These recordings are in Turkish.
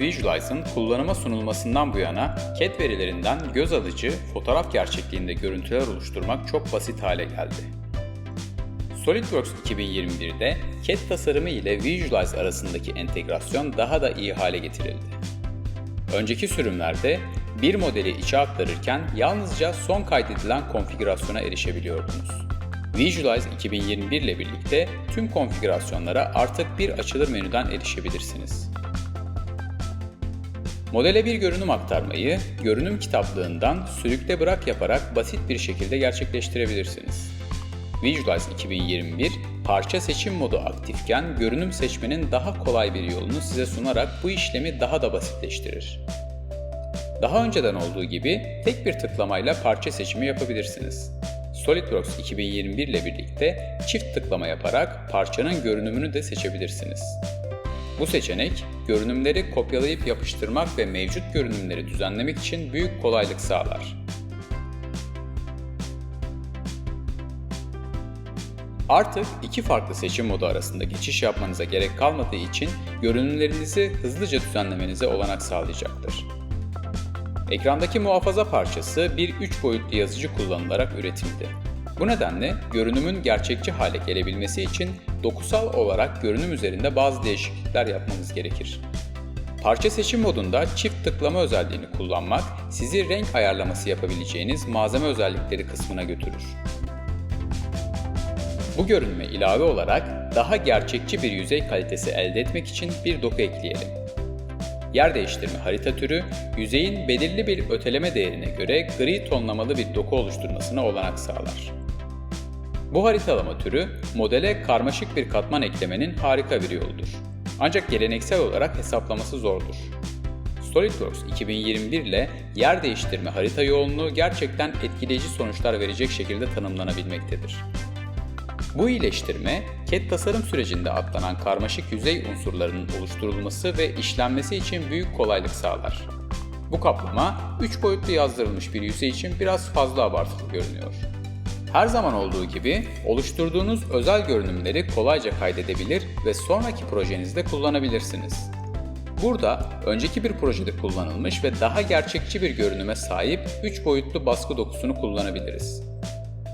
Visualize'ın kullanıma sunulmasından bu yana CAD verilerinden göz alıcı fotoğraf gerçekliğinde görüntüler oluşturmak çok basit hale geldi. SolidWorks 2021'de CAD tasarımı ile Visualize arasındaki entegrasyon daha da iyi hale getirildi. Önceki sürümlerde bir modeli içe aktarırken yalnızca son kaydedilen konfigürasyona erişebiliyordunuz. Visualize 2021 ile birlikte tüm konfigürasyonlara artık bir açılır menüden erişebilirsiniz. Modele bir görünüm aktarmayı görünüm kitaplığından sürükle bırak yaparak basit bir şekilde gerçekleştirebilirsiniz. Visualize 2021 parça seçim modu aktifken görünüm seçmenin daha kolay bir yolunu size sunarak bu işlemi daha da basitleştirir. Daha önceden olduğu gibi tek bir tıklamayla parça seçimi yapabilirsiniz. SolidWorks 2021 ile birlikte çift tıklama yaparak parçanın görünümünü de seçebilirsiniz. Bu seçenek, görünümleri kopyalayıp yapıştırmak ve mevcut görünümleri düzenlemek için büyük kolaylık sağlar. Artık iki farklı seçim modu arasında geçiş yapmanıza gerek kalmadığı için görünümlerinizi hızlıca düzenlemenize olanak sağlayacaktır. Ekrandaki muhafaza parçası bir 3 boyutlu yazıcı kullanılarak üretildi. Bu nedenle görünümün gerçekçi hale gelebilmesi için dokusal olarak görünüm üzerinde bazı değişiklikler yapmanız gerekir. Parça seçim modunda çift tıklama özelliğini kullanmak sizi renk ayarlaması yapabileceğiniz malzeme özellikleri kısmına götürür. Bu görünüme ilave olarak daha gerçekçi bir yüzey kalitesi elde etmek için bir doku ekleyelim. Yer değiştirme harita türü, yüzeyin belirli bir öteleme değerine göre gri tonlamalı bir doku oluşturmasına olanak sağlar. Bu haritalama türü, modele karmaşık bir katman eklemenin harika bir yoludur. Ancak geleneksel olarak hesaplaması zordur. SolidWorks 2021 ile yer değiştirme harita yoğunluğu gerçekten etkileyici sonuçlar verecek şekilde tanımlanabilmektedir. Bu iyileştirme, CAD tasarım sürecinde atlanan karmaşık yüzey unsurlarının oluşturulması ve işlenmesi için büyük kolaylık sağlar. Bu kaplama, 3 boyutlu yazdırılmış bir yüzey için biraz fazla abartılı görünüyor. Her zaman olduğu gibi oluşturduğunuz özel görünümleri kolayca kaydedebilir ve sonraki projenizde kullanabilirsiniz. Burada önceki bir projede kullanılmış ve daha gerçekçi bir görünüme sahip 3 boyutlu baskı dokusunu kullanabiliriz.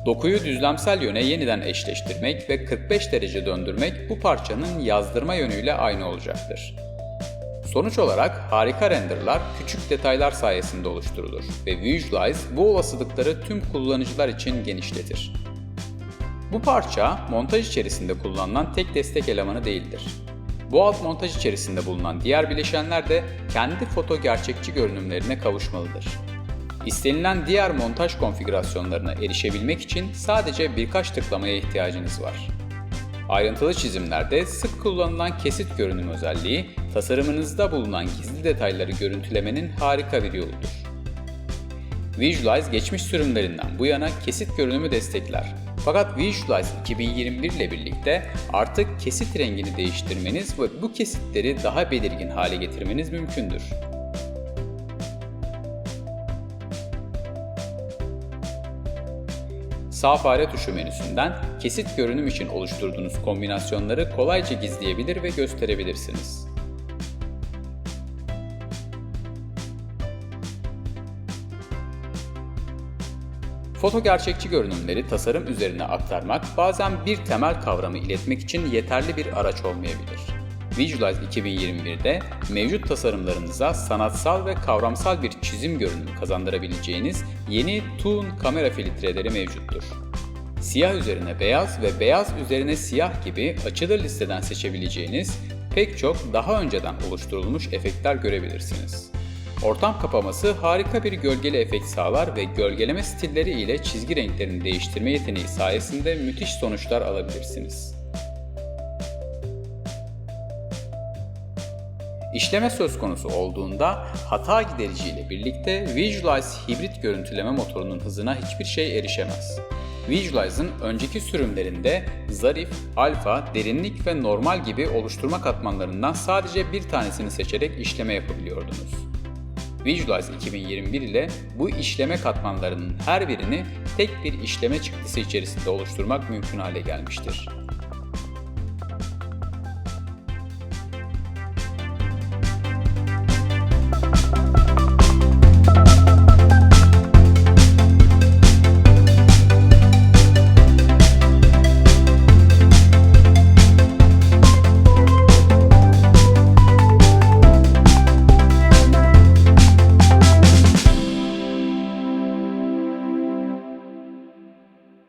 Dokuyu düzlemsel yöne yeniden eşleştirmek ve 45 derece döndürmek bu parçanın yazdırma yönüyle aynı olacaktır. Sonuç olarak harika renderlar küçük detaylar sayesinde oluşturulur ve Visualize bu olasılıkları tüm kullanıcılar için genişletir. Bu parça montaj içerisinde kullanılan tek destek elemanı değildir. Bu alt montaj içerisinde bulunan diğer bileşenler de kendi foto gerçekçi görünümlerine kavuşmalıdır. İstenilen diğer montaj konfigürasyonlarına erişebilmek için sadece birkaç tıklamaya ihtiyacınız var. Ayrıntılı çizimlerde sık kullanılan kesit görünüm özelliği, tasarımınızda bulunan gizli detayları görüntülemenin harika bir yoludur. Visualize geçmiş sürümlerinden bu yana kesit görünümü destekler. Fakat Visualize 2021 ile birlikte artık kesit rengini değiştirmeniz ve bu kesitleri daha belirgin hale getirmeniz mümkündür. Sağ fare tuşu menüsünden kesit görünüm için oluşturduğunuz kombinasyonları kolayca gizleyebilir ve gösterebilirsiniz. Foto gerçekçi görünümleri tasarım üzerine aktarmak bazen bir temel kavramı iletmek için yeterli bir araç olmayabilir. Visualize 2021'de mevcut tasarımlarınıza sanatsal ve kavramsal bir çizim görünümü kazandırabileceğiniz yeni Toon kamera filtreleri mevcuttur. Siyah üzerine beyaz ve beyaz üzerine siyah gibi açılır listeden seçebileceğiniz pek çok daha önceden oluşturulmuş efektler görebilirsiniz. Ortam kapaması harika bir gölgeli efekt sağlar ve gölgeleme stilleri ile çizgi renklerini değiştirme yeteneği sayesinde müthiş sonuçlar alabilirsiniz. İşleme söz konusu olduğunda hata giderici ile birlikte Visualize hibrit görüntüleme motorunun hızına hiçbir şey erişemez. Visualize'ın önceki sürümlerinde zarif, alfa, derinlik ve normal gibi oluşturma katmanlarından sadece bir tanesini seçerek işleme yapabiliyordunuz. Visualize 2021 ile bu işleme katmanlarının her birini tek bir işleme çıktısı içerisinde oluşturmak mümkün hale gelmiştir.